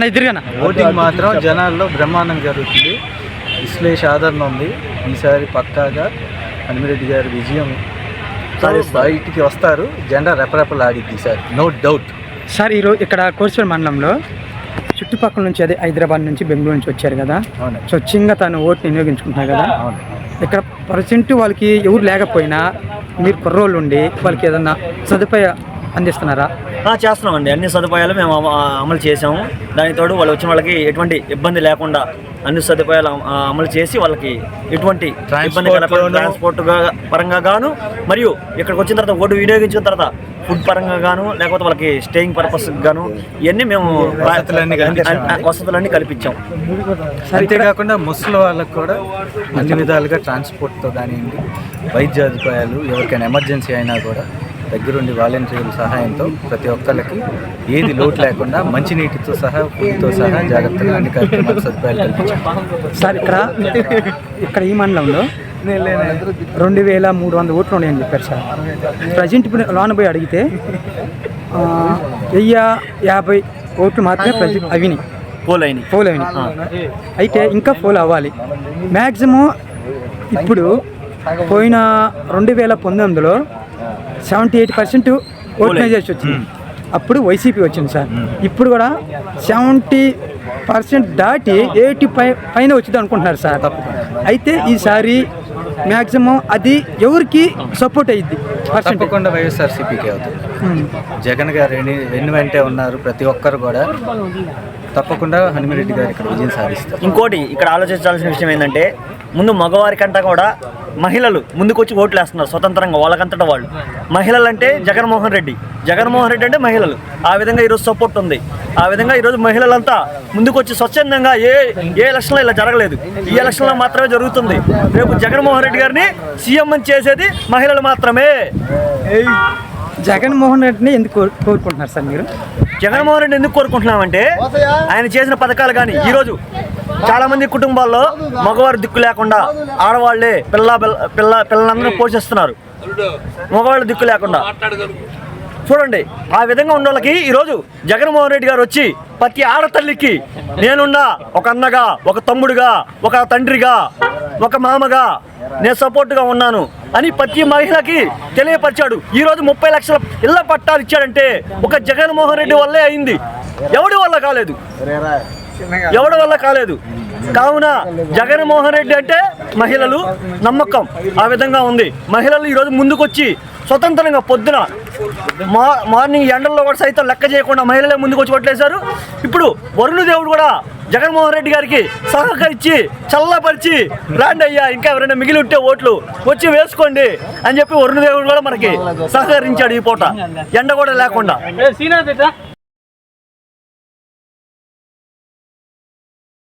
అన్న ఎదురుగానా ఓటింగ్ మాత్రం జనాల్లో బ్రహ్మాండం జరుగుతుంది. విశ్లేష ఆదరణ ఉంది. ఈసారి పక్కాగా హనుమిరెడ్డి గారి విజయం బయటికి వస్తారు. జెండా రెపరెపలాడిద్ది ఈసారి నో డౌట్ సార్ ఈరోజు ఇక్కడ కోర్సుపేట మండలంలో చుట్టుపక్కల నుంచి అదే హైదరాబాద్ నుంచి బెంగళూరు నుంచి వచ్చారు కదా. అవును. స్వచ్ఛంగా తను ఓటుని వినియోగించుకుంటున్నారు కదా. అవును. ఇక్కడ పర్సెంట్ వాళ్ళకి ఎవరు లేకపోయినా మీరు కుర్రోళ్ళు ఉండి వాళ్ళకి ఏదన్నా సదుపాయం అందిస్తున్నారా ఆ, చేస్తున్నామండి అన్ని సదుపాయాలు మేము అమ- అమలు చేసాము దానికి తోడు వాళ్ళు వచ్చిన వాళ్ళకి ఎటువంటి ఇబ్బంది లేకుండా అన్ని సదుపాయాలు అమలు చేసి వాళ్ళకి ఎటువంటి ఇబ్బంది. ట్రాన్స్పోర్ట్ గా- పరంగా గాను మరియు ఇక్కడికి వచ్చిన తర్వాత ఓటు వినియోగించిన తర్వాత ఫుడ్ పరంగా గాను లేకపోతే వాళ్ళకి స్టేయింగ్ పర్పస్ గాను ఇవన్నీ మేము వసతులన్నీ కల్పించాము. ఆ, వసతులన్నీ కల్పించాం అంతేకాకుండా ముసలి వాళ్ళకు కూడా అన్ని విధాలుగా ట్రాన్స్పోర్ట్తో కానివ్వండి వైద్య సదుపాయాలు ఎవరికైనా ఎమర్జెన్సీ అయినా కూడా దగ్గరుండి వాలంటీర్ల సహాయంతో ప్రతి ఒక్కరికి ఏది లోటు లేకుండా మంచినీటితో సహా ఫుడ్తో సహా జాగ్రత్తగా అన్ని కార్యక్రమాలు సదుపాయాలు కల్పించాం సార్ ఇక్కడ ఇక్కడ ఈ మండలంలో రెండు వేల మూడు వందల ఓట్లు ఉన్నాయని చెప్పారు సార్. ప్రజెంట్ ఇప్పుడు లోన పోయి అడిగితే వెయ్యి యాభై ఓట్లు మాత్రమే ప్రజెంట్ అవినాయి పోలైని. పోల్ అయినాయి అయితే ఇంకా పోల్ అవ్వాలి. మ్యాక్సిమం ఇప్పుడు పోయిన రెండు వేల పంతొమ్మిదిలో seventy eight percent vote majors వచ్చింది. అప్పుడు వైసీపీ వచ్చింది సార్. ఇప్పుడు కూడా సెవెంటీ పర్సెంట్ దాటి ఎయిటీ పై పైన వచ్చింది అనుకుంటున్నారు సార్. అయితే ఈసారి మ్యాక్సిమం అది ఎవరికి సపోర్ట్ పర్సెంట్ తప్పకుండా వైఎస్ఆర్సీపీకి అవుతుంది. జగన్ గారు వెను- వెన్ను వెంటే ఉన్నారు ప్రతి ఒక్కరు కూడా తప్పకుండా హనుమిరెడ్డి గారు ఇక్కడ విజయం సాధిస్తారు. ఇంకోటి ఇక్కడ ఆలోచించాల్సిన విషయం ఏంటంటే ముందు మగవారి కంటే కూడా మహిళలు ముందుకొచ్చి ఓట్లు వేస్తున్నారు స్వతంత్రంగా వాళ్ళకంతటా వాళ్ళు. మహిళలు అంటే జగన్మోహన్ రెడ్డి. జగన్మోహన్ రెడ్డి అంటే మహిళలు. ఆ విధంగా ఈరోజు సపోర్ట్ ఉంది. ఆ విధంగా ఈరోజు మహిళలంతా ముందుకొచ్చి స్వచ్ఛందంగా ఏ ఏ ఎలక్షన్లో ఇలా జరగలేదు. ఈ ఎలక్షన్లో మాత్రమే జరుగుతుంది. రేపు జగన్మోహన్ రెడ్డి గారిని సీఎం చేసేది మహిళలు మాత్రమే. జగన్మోహన్ రెడ్డిని ఎందుకు కోరు- కోరుకుంటున్నారు సార్ మీరు? జగన్మోహన్ రెడ్డి ఎందుకు కోరుకుంటున్నామంటే ఆయన చేసిన పథకాలు కానీ ఈరోజు చాలా మంది కుటుంబాల్లో మగవారు దిక్కు లేకుండా ఆడవాళ్ళే పిల్ల పిల్ల పిల్ల పిల్లలందరూ పోషిస్తున్నారు. మగవాళ్ళు దిక్కు లేకుండా. చూడండి ఆ విధంగా ఉన్న వాళ్ళకి ఈరోజు జగన్మోహన్ రెడ్డి గారు వచ్చి ప్రతి ఆడతల్లికి నేనున్నా ఒక అన్నగా ఒక తమ్ముడుగా ఒక తండ్రిగా ఒక మామగా నేను సపోర్ట్గా ఉన్నాను అని ప్రతి మహిళకి తెలియపరిచాడు. ఈరోజు ముప్పై లక్షల ఇళ్ళ పట్టాలు ఇచ్చాడంటే ఒక జగన్మోహన్ రెడ్డి వల్లే అయింది. ఎవడి వల్ల కాలేదు? ఎవడి వల్ల కాలేదు? కావున జగన్మోహన్ రెడ్డి అంటే మహిళలు నమ్మకం ఆ విధంగా ఉంది. మహిళలు ఈరోజు ముందుకొచ్చి స్వతంత్రంగా పొద్దున మా మార్నింగ్ ఎండల్లో కూడా సైతం లెక్క చేయకుండా మహిళలే ముందుకు వచ్చి ఇప్పుడు వరుణ దేవుడు కూడా జగన్మోహన్ రెడ్డి గారికి సహకరించి చల్లపరిచి రాండి అయ్యా ఇంకా ఎవరైనా మిగిలి ఉంటే ఓట్లు వచ్చి వేసుకోండి అని చెప్పి వరుణ దేవుడు కూడా మనకి సహకరించాడు ఈ పూట. ఎండ కూడా లేకుండా.